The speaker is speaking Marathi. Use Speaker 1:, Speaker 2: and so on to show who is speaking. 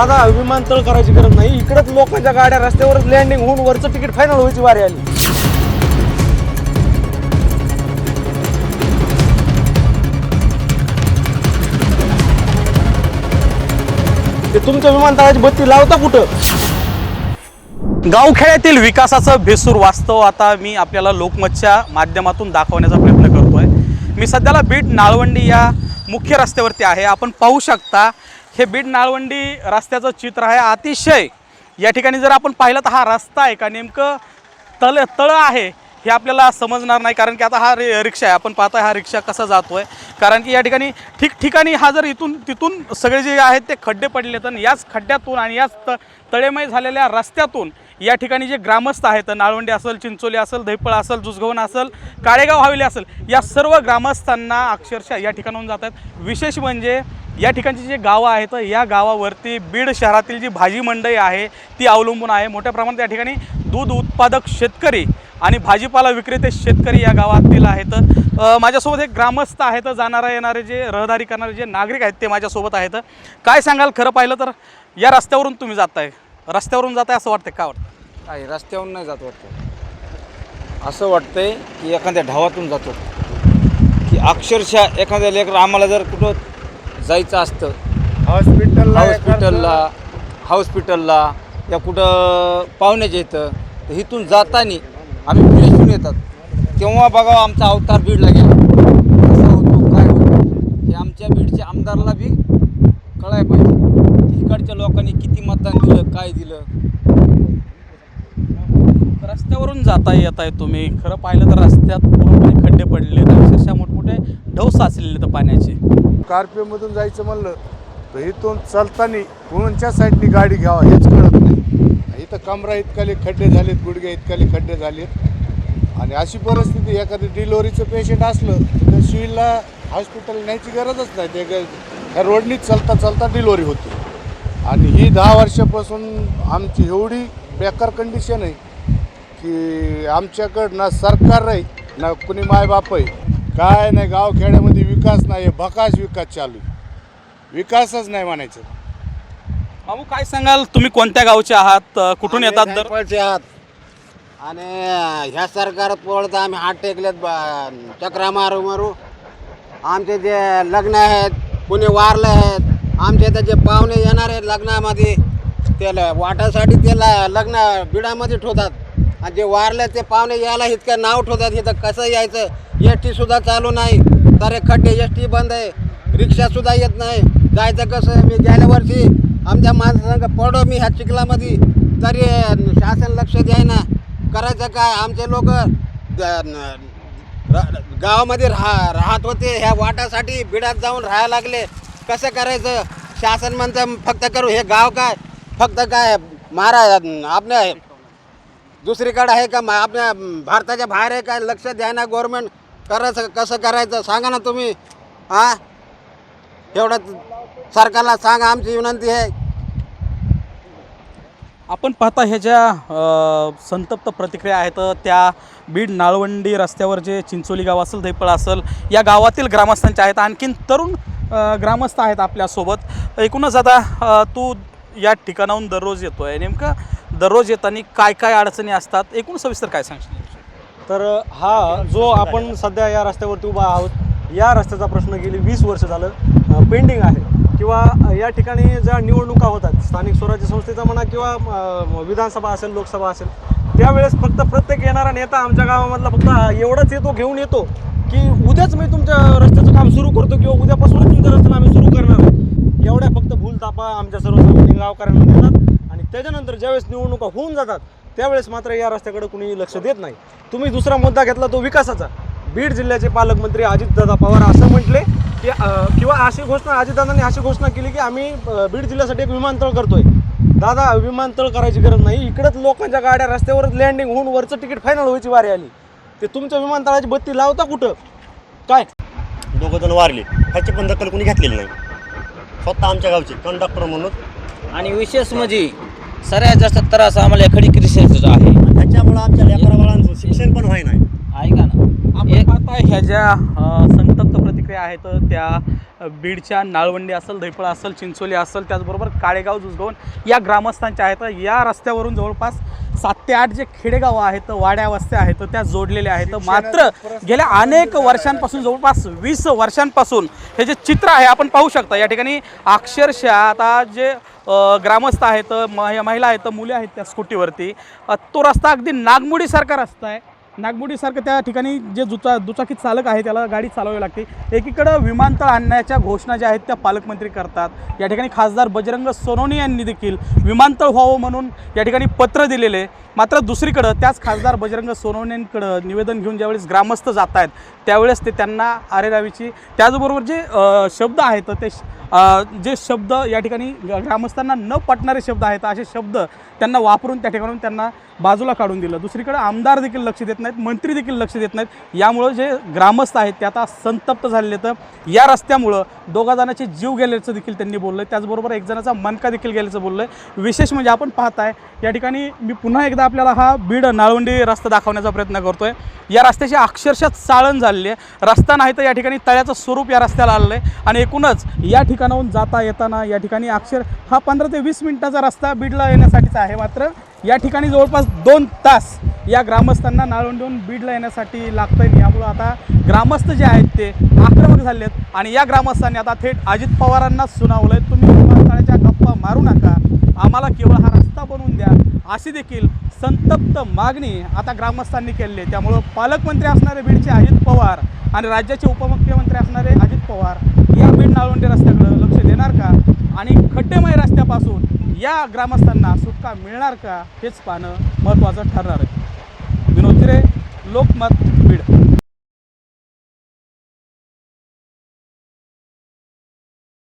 Speaker 1: दादा विमानतळ करायची गरज नाही. इकडेच लोकांच्या गाड्या रस्त्यावरच लँडिंग होऊन वरचं तिकीट फायनल व्हायची वारी आली. ते तुमच्या विमानतळाची बत्ती लावता कुठं?
Speaker 2: गावखेड्यातील विकासाचं भेसूर वास्तव आता मी आपल्याला लोकमतच्या माध्यमातून दाखवण्याचा प्रयत्न करतोय. मी सध्याला बीड नाळवंडी या मुख्य रस्त्यावरती आहे. आपण पाहू शकता हे बीड नाळवंडी रस्त्याचं चित्र आहे. अतिशय या ठिकाणी जर आपण पाहिलं तर हा रस्ता आहे का? नेमकं तळ तळं आहे. हे आपल्याला समजणार नाही कारण की आता हा रिक्षा आहे. आपण पाहता हा रिक्षा कसा आहे कारण की या ठिकाणी ठिकठिकाणी हा जर इथून तिथून सगळे जे आहेत ते खड्डे पडले तर याच खड्ड्यातून आणि याच त तळेमय झालेल्या रस्त्यातून या ठिकाणी जे ग्रामस्थ आहेत नाळवंडी असेल चिंचोली असेल धैपळ असेल जुसगवन असेल काळेगाव हवेली असेल या सर्व ग्रामस्थांना अक्षरशः या ठिकाणाहून जात आहेत. विशेष म्हणजे या ठिकाणची जी गावं आहेत या गावावरती बीड शहरातील जी भाजी मंडई आहे ती अवलंबून आहे. मोठ्या प्रमाणात या ठिकाणी दूध उत्पादक शेतकरी आणि भाजीपाला विक्रेते शेतकरी या गावातील आहेत. अ, माझ्यासोबत एक ग्रामस्थ आहेत. जाणारा येणारे जे रहदारी करणारे जे नागरिक आहेत ते माझ्यासोबत आहेत. काय सांगाल? खरं पाहिलं तर या रस्त्यावरून तुम्ही जाताय. रस्त्यावरून जाताय असं वाटतं का वाटतं
Speaker 3: नाही रस्त्यावरून नाही जात वाटतं असं वाटतंय की एखाद्या ढावातून जातो. की अक्षरशः एखाद्या लेकर आम्हाला जर कुठं जायचं असतं
Speaker 4: हॉस्पिटलला
Speaker 3: हॉस्पिटलला हॉस्पिटलला या कुठं पाहुण्याच्या इथं तर इथून जाताना आम्ही फ्रेशून येतात. तेव्हा बघा आमचा अवतार बीडला गेला. कसा होतो काय होतो हे आमच्या बीडच्या आमदारला बी कळाय पाहिजे. इकडच्या लोकांनी किती मतदान दिलं काय दिलं.
Speaker 2: रस्त्यावरून जाता येत आहे तुम्ही. खरं पाहिलं तर रस्त्यात पूर्णपणे खड्डे पडलेले आहेत. अक्षरशः मोठमोठे ढौस साचलेले तर पाण्याचे.
Speaker 4: मधून जायचं म्हणलं तर इथून चालताना कोणच्या साईडनी गाडी घ्यावा हेच कळत नाही. तर कमरा इतकाले खड्डे झालेत गुडघे इतकाले खड्डे झालेत. आणि अशी परिस्थिती एखादी डिलिव्हरीचं पेशंट असलं तर सिव्हिलला हॉस्पिटल न्यायची गरजच नाही. ते ह्या रोडनीच चालता चालता डिलिव्हरी होती. आणि ही दहा वर्षापासून आमची एवढी बेकार कंडिशन आहे की आमच्याकडं ना सरकार आहे ना कुणी मायबाप आहे. काय नाही गावखेड्यामध्ये विकास नाही आहे भकास विकास चालू आहे. विकासच नाही म्हणायचं.
Speaker 2: मामू काय सांगाल? तुम्ही कोणत्या गावचे आहात? अ, कुठून येतात तर?
Speaker 5: आहात. आणि ह्या सरकार पळत आम्ही हात टेकलेत ब- चक्रा मारू मारू. आमचे जे लग्न आहेत कुणी वारले आहेत आमच्या इथं जे पाहुणे येणार आहेत लग्नामध्ये ते ल- वाटासाठी ते ल- लग्न बिडामध्ये ठेवतात. आणि जे वारले ते पाहुणे यायला इतकं नाव ठेवतात इथं कसं यायचं? एस टीसुद्धा चालू नाही. तर खड्डे एस टी बंद आहे. रिक्षासुद्धा येत नाही. जायचं कसं? मी गेल्या वर्षी आमच्या माणसांग पडो मी ह्या चिखलामध्ये. तरी शासन लक्ष द्यायना. करायचं काय? आमचे लोक गावामध्ये राहा राहत होते. ह्या वाटासाठी बिडात जाऊन राहायला लागले. कसं करायचं? शासन म्हणतं फक्त करू हे गाव काय? फक्त काय? महाराज आपल्या दुसरीकडे आहे का? आपल्या भारताच्या बाहेर आहे काय लक्ष द्या ना गव्हर्मेंट करायचं कसं करायचं? सांगा ना तुम्ही. हां एवढं सरकारला सांगा आमची विनंती आहे.
Speaker 2: आपण पाहता ह्या ज्या संतप्त प्रतिक्रिया आहेत त्या बीड नाळवंडी रस्त्यावर जे चिंचोली गाव असेल धैपळ असेल या गावातील ग्रामस्थांच्या आहेत. आणखीन तरुण ग्रामस्थ आहेत आपल्यासोबत. एकूणच आता तू या ठिकाणाहून दररोज येतो आहे नेमकं दररोज येताना काय काय अडचणी असतात? एकूण सविस्तर काय सांगशील?
Speaker 1: तर हा जो आपण सध्या या रस्त्यावरती उभा आहोत या रस्त्याचा प्रश्न गेली वीस वर्ष झालं पेंडिंग आहे. किंवा या ठिकाणी ज्या निवडणुका होतात स्थानिक स्वराज्य संस्थेचा म्हणा किंवा विधानसभा असेल लोकसभा असेल त्यावेळेस फक्त प्रत्येक येणारा नेता आमच्या गावामधला फक्त एवढाच येतो घेऊन येतो की उद्याच मी तुमच्या रस्त्याचं काम सुरू करतो किंवा उद्यापासूनच तुमच्या रस्त्याला आम्ही सुरू करणार आहोत एवढ्या फक्त भूलतापा आमच्या सर्वसामान्य गावकऱ्यांना देतात आणि त्याच्यानंतर ज्यावेळेस निवडणुका होऊन जातात त्यावेळेस मात्र या रस्त्याकडे कुणी लक्ष देत नाही. तुम्ही दुसरा मुद्दा घेतला तो विकासाचा. बीड जिल्ह्याचे पालकमंत्री अजितदादा पवार असं म्हटले की किंवा अशी घोषणा अजितदादांनी अशी घोषणा केली की आम्ही बीड जिल्ह्यासाठी एक विमानतळ करतोय. दादा विमानतळ करायची गरज नाही. इकडेच लोकांच्या गाड्या रस्त्यावरच लँडिंग होऊन वरचं तिकीट फायनल व्हायची वारी आली. ते तुमच्या विमानतळाची बत्ती लावता कुठं? काय?
Speaker 6: दोघं जण वारले. ह्याची पण दखल कोणी घेतलेली नाही. स्वतः आमच्या गावचे कंडक्टर म्हणून.
Speaker 7: आणि विशेष म्हणजे सगळ्यात जास्त त्रास आम्हाला खडी कृषीचा आहे.
Speaker 6: आणि ह्याच्यामुळं आमच्या लेकरा बाळांचं शिक्षण पण व्हाय नाही.
Speaker 2: शकता ह्या ज्या संतप्त प्रतिक्रिया आहेत त्या बीडच्या नाळवंडी असेल दैफळ असेल चिंचोली असेल त्याचबरोबर काळेगाव जुजगवन या ग्रामस्थांच्या आहेत. या रस्त्यावरून जवळपास सात ते आठ जे खेडेगाव आहेत वाड्या वस्त्या आहेत त्या जोडलेल्या आहेत. मात्र गेल्या अनेक वर्षांपासून जवळपास वीस वर्षांपासून हे जे चित्र आहे आपण पाहू शकता. या ठिकाणी अक्षरशः आता जे ग्रामस्थ आहेत मह- महिला आहेत मुले आहेत त्या स्कूटीवरती तो रस्ता अगदी नागमोडीसारखा रस्ता आहे. नागमोडीसारखं त्या ठिकाणी जे दुचा दुचाकी चालक आहे त्याला गाडी चालवावी लागते. एकीकडं विमानतळ आणण्याच्या घोषणा ज्या आहेत त्या पालकमंत्री करतात. या ठिकाणी खासदार बजरंग सोनवणे यांनी देखील विमानतळ व्हावं म्हणून या ठिकाणी पत्र दिलेले. मात्र दुसरीकडं त्याच खासदार बजरंग सोनवणेंकडं निवेदन घेऊन ज्यावेळेस ग्रामस्थ जात आहेत त्यावेळेस ते त्यांना आरेरावीची त्याचबरोबर जे शब्द आहेत ते जे शब्द या ठिकाणी ग्रामस्थांना न पटणारे शब्द आहेत असे शब्द त्यांना वापरून त्या ठिकाणून त्यांना बाजूला काढून दिलं. दुसरीकडं आमदार देखील लक्ष देत नाही नाहीत मंत्री देखील लक्ष देत नाहीत. यामुळं जे ग्रामस्थ आहेत ते आता संतप्त झालेले तर या रस्त्यामुळं दोघा जणांचे जीव गेल्याचं देखील त्यांनी बोललं त्याचबरोबर एक जणाचा मनका देखील गेल्याचं बोललं विशेष म्हणजे आपण पाहताय या ठिकाणी मी पुन्हा एकदा आपल्याला हा बीड नाळवंडी रस्ता दाखवण्याचा प्रयत्न करतो आहे या रस्त्याची अक्षरशः चाळण झालेली आहे. रस्ता नाही तर या ठिकाणी तळ्याचं स्वरूप या रस्त्याला आलेलं आहे. आणि एकूणच या ठिकाणाहून जाता येताना या ठिकाणी अक्षर हा पंधरा ते वीस मिनिटाचा रस्ता बीडला येण्यासाठीचा आहे मात्र या ठिकाणी जवळपास दोन तास या ग्रामस्थांना नाळवंडीहून बीडला येण्यासाठी लागतं आहे यामुळं आता ग्रामस्थ जे आहेत ते आक्रमक झाले आहेत आणि या ग्रामस्थांनी आता थेट अजित पवारांना सुनावलं आहे तुम्ही विमानतळाच्या गप्पा मारू नका. आम्हाला केवळ हा रस्ता बनवून द्या. अशी देखील संतप्त मागणी आता ग्रामस्थांनी केली आहे. त्यामुळं पालकमंत्री असणारे बीडचे अजित पवार आणि राज्याचे उपमुख्यमंत्री असणारे अजित पवार या बीड नाळवंडे रस्त्याकडं लक्ष देणार का? आणि खड्डेमय रस्त्यापासून या ग्रामस्थांना सुटका मिळणार का? हेच पाहणं महत्त्वाचं ठरणार आहे. लोकमत